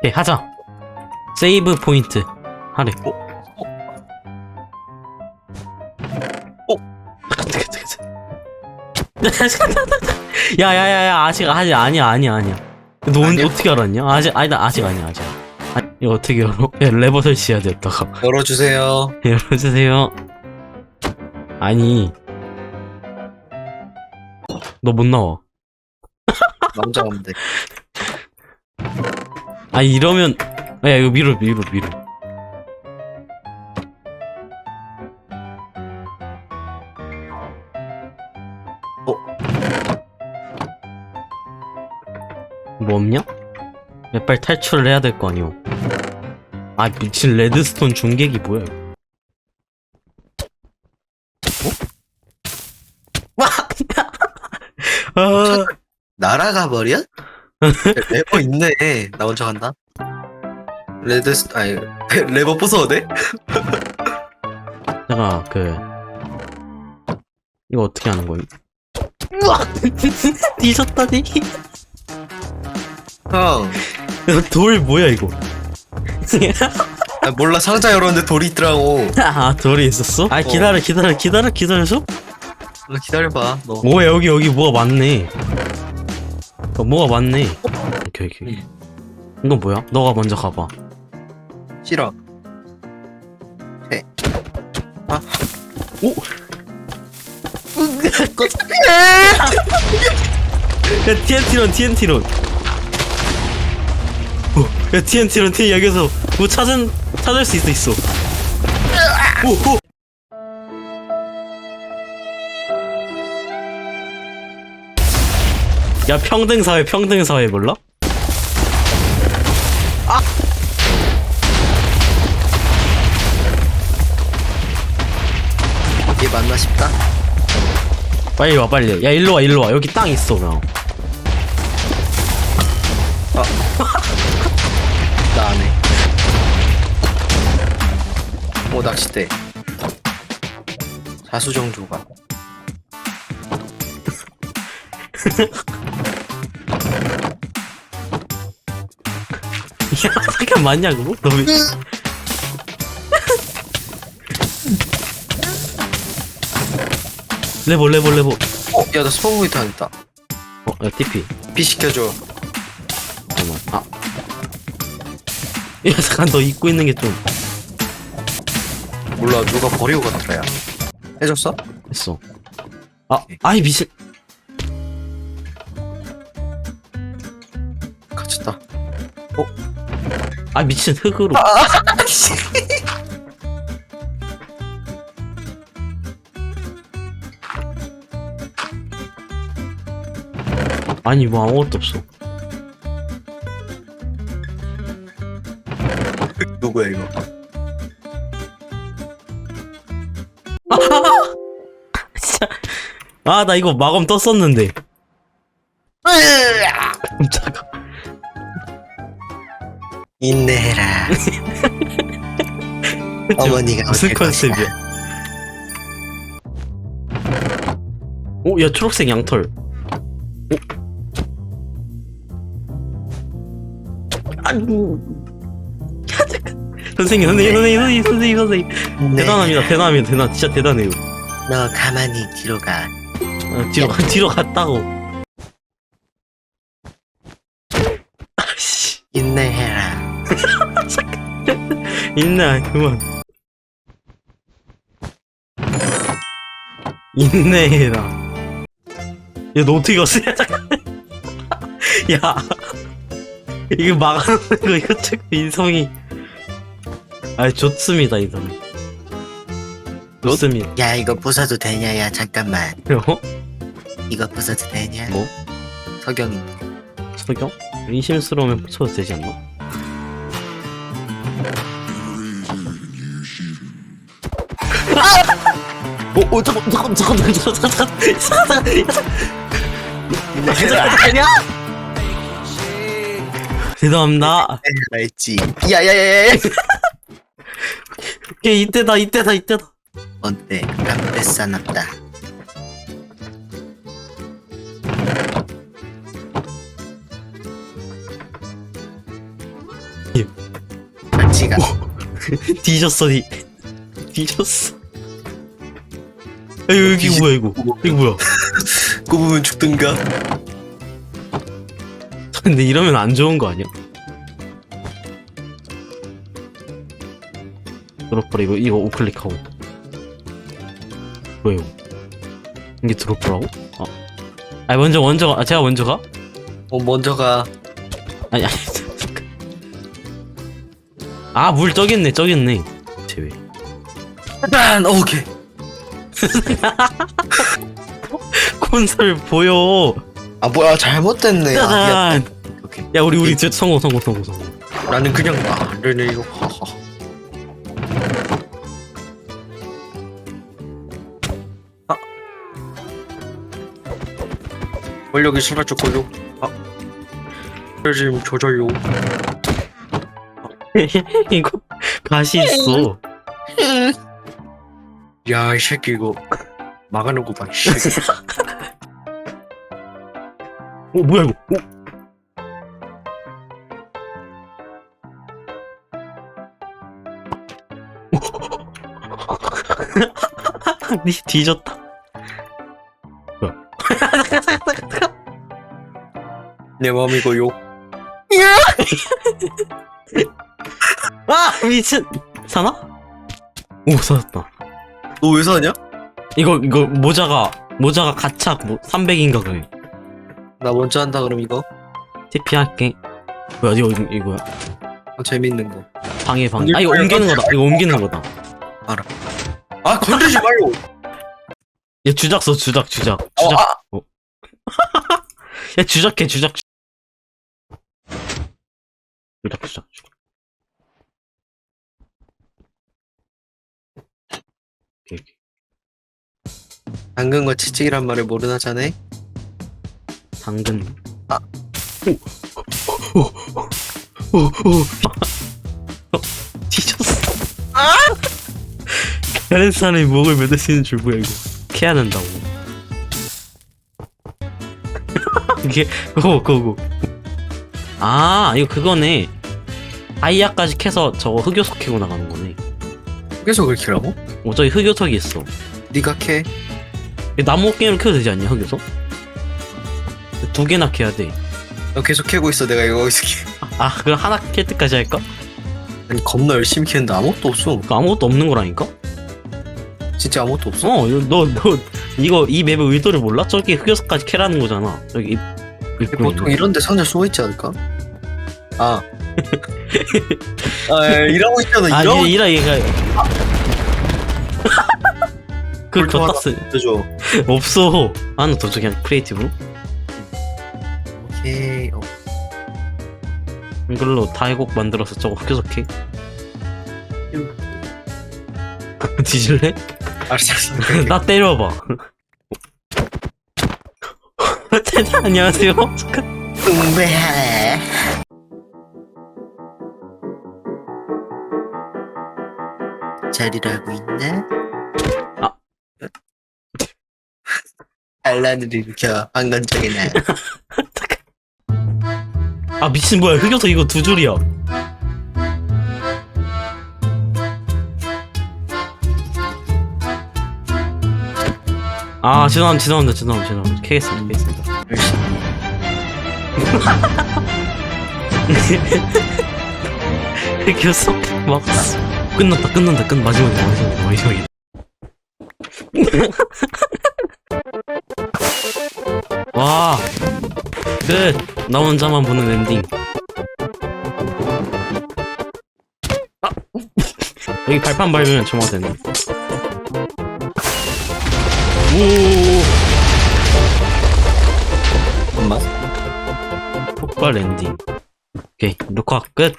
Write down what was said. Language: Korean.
오케이 하자. 세이브 포인트. 하래 어? 어? 야야야야 아직 아직 아니야 아니야 아니야. 너 아니야? 어떻게 알았냐? 아직 아니다 아직 아니야 아직. 아, 이거 어떻게 열어? 야, 레버 설치해야 됐다가 열어주세요. 열어주세요. 아니. 너 못 나와. 남자 돼. 아니 이러면 야 이거 밀어 밀어 밀어 어? 뭐 없냐? 야 빨리 탈출을 해야 될 거 아니오 아 미친 레드스톤 중계기 뭐야 이거 어? 아, 날아가 버려? 레버 있네. 나 먼저 간다. 레드 스 아니 레버 부숴도 돼? 내가 그 이거 어떻게 하는 거임? 우와 뒤졌다니 형. 돌 뭐야 이거 아, 몰라 상자 열었는데 돌이 있더라고. 아 돌이 있었어? 아 기다려 기다려 기다려 기다려줘 너 기다려봐. 너. 뭐야 여기 여기 뭐가 많네 어, 뭐가 많네 오케이 오케이. 이건 뭐야? 너가 먼저 가봐. 싫어. 오! 야 TNT론 TNT론. 어, 야 TNT론 T 여기서 뭐 찾은 찾을 수 있어 있어. 오, 오. 야 평등사회 평등사회 몰라? 이게 맞나 싶다. 빨리 와 빨리 야 일로 와 일로 와 여기 땅 있어 그냥 나안 해. 오 낚싯대. 자수정조가. 야 잠깐 맞냐 그거? 너 왜... 레버 레버 레버 어, 야, 나 스폰 포인트 안 했다. 어, 야, TP. 비 시켜줘. 잠깐만. 아. 야, 잠깐, 너 입고 있는 게 좀. 몰라, 누가 버리고 갔더라, 야. 해줬어? 했어. 아, 아이, 미친. 갇혔다. 아, 미친 흙으로. 아니, 뭐 아무것도 없어. 누구야, 이거? 진짜. 아, 나 이거 마검 떴었는데. 깜짝아. 인내해라. 어머니가 무슨 어쩔 컨셉이야? 오, 야, 초록색 양털. 오. 야, 잠깐. 선생님, 선생님, 선생님, 선생님, 선생님, 선생님. 인내해라. 대단합니다, 대단합니다, 대단, 진짜 대단해요. 너 가만히 뒤로 가. 아, 뒤로, 뒤로 갔다고. 있나, 그만. 인내해라. 야, 너 어떻게 갔어? 야. 이거 막아놓는 거, 이거 참 인성이. 아, 좋습니다, 인성이. 좋습니다. 야, 이거 부숴도 되냐, 야, 잠깐만. 어? 이거 부숴도 되냐? 뭐? 석영인데. 석영? 의심스러우면 붙여도 되지 않나? 어 잠깐 잠깐 잠깐 잠깐 잠깐 잠깐 아니야? 죄송합니다. 알지. 야야야야. 오케이, 이때다 이때다 이때다. 어때? 깜패 싸납다. 지가 뒤졌어 이 뒤졌어. 여기 뒤지- 뭐야 이거? 이거 뭐야? 꼽으면 죽든가. 근데 이러면 안 좋은 거 아니야? 드롭퍼라 이거 이거 우클릭하고. 이거? 이게 드롭퍼라고? 아, 아니 먼저 먼저 가. 아, 제가 먼저 가? 어 먼저 가. 아니 아니. 잠깐 아물 저기 있네 저기 있네. 제외 짠! 어, 오케이 콘솔 보여. 아 뭐야 잘못됐네. 아, 미안. 오케이. 야 우리 우리 저- 성공 성공 성공 성공 나는 그냥 아 네네 이거 하하 아. 권력이 사라졌고요 아. 지금 조절요. 이거 가시 있어 야이 새끼 이거 막아놓고 봐 이 새끼. 어 뭐야 이거? 어? 니 뒤졌다. 내 맘이고요? 아 미친. 사나? 오 사졌다 너 왜 사냐? 이거 이거 모자가 모자가 가착 뭐 300인가 그래 나 먼저 한다 그럼 이거? TP 할게. 뭐야 이거 이거야? 어, 재밌는 거. 방해 방해. 아 이거 옮기는 거다. 이거 옮기는 거다. 아. 건들지 말고. 얘 주작 써 주작 주작. 어, 주작. 아, 야 주작해 주작. 주작 주작 주작 오케이. 당근과 채찍이란 말을 모르나 자네? 당근 아. 오. 오. 오. 오. 어, 뒤졌어 아! 다른 사람이 목을 매달 수 있는 줄 뭐야 이거 캐야 된다고 이게 그거 그거 아 이거 그거네 아이야까지 캐서 저거 흑요석 캐고 나가는 거네 계속 그렇게 라고 어 저기 흑요석이 있어 네가 캐 나무 게임을 캐도 되지 않냐 흑요석? 두 개나 캐야 돼너 계속 캐고 있어 내가 이거 있을게 아, 그럼 하나 캘 때까지 할까? 아니 겁나 열심히 캐는데 아무것도 없어 그 아무것도 없는 거라니까? 진짜 아무것도 없어 어, 이거 너, 너, 이거, 이 맵의 의도를 몰라? 저기 흑요석까지 캐라는 거잖아. 여기, 입, 보통 이런 데 상자 쏘있지 않을까? 아. 아, 있잖아. 아, 일하고 이, 이라, 얘가. 그, 볼통 하나 겉다스 있어줘. 없어. 더 줘, 그냥 크리에이티브로? 오케이. 어, 이걸로 다이곡 만들어서 저거 흑요석 캐. 뒤질래? 알았어, 알았어. 나 때려봐. 안녕하세요. 잠깐. 응배. 잘 일하고 있나? 알란을 일으켜 방관적이네. 아, 미친 뭐야. 흑요석 이거 두 줄이야. 아, 죄송합니다, 죄송합니다, 죄송합니다, 죄송합니다. 캐겠습니다, 캐겠습니다. 흑요석 막았어. 끝났다, 끝난다, 끝 마지막이다, 마지막이다, 마지막이다. 와, 끝. 나 혼자만 보는 엔딩. 아, 여기 발판 밟으면 점화 되네. 오, 엄마. 폭발 엔딩. 오케이, 녹화 끝.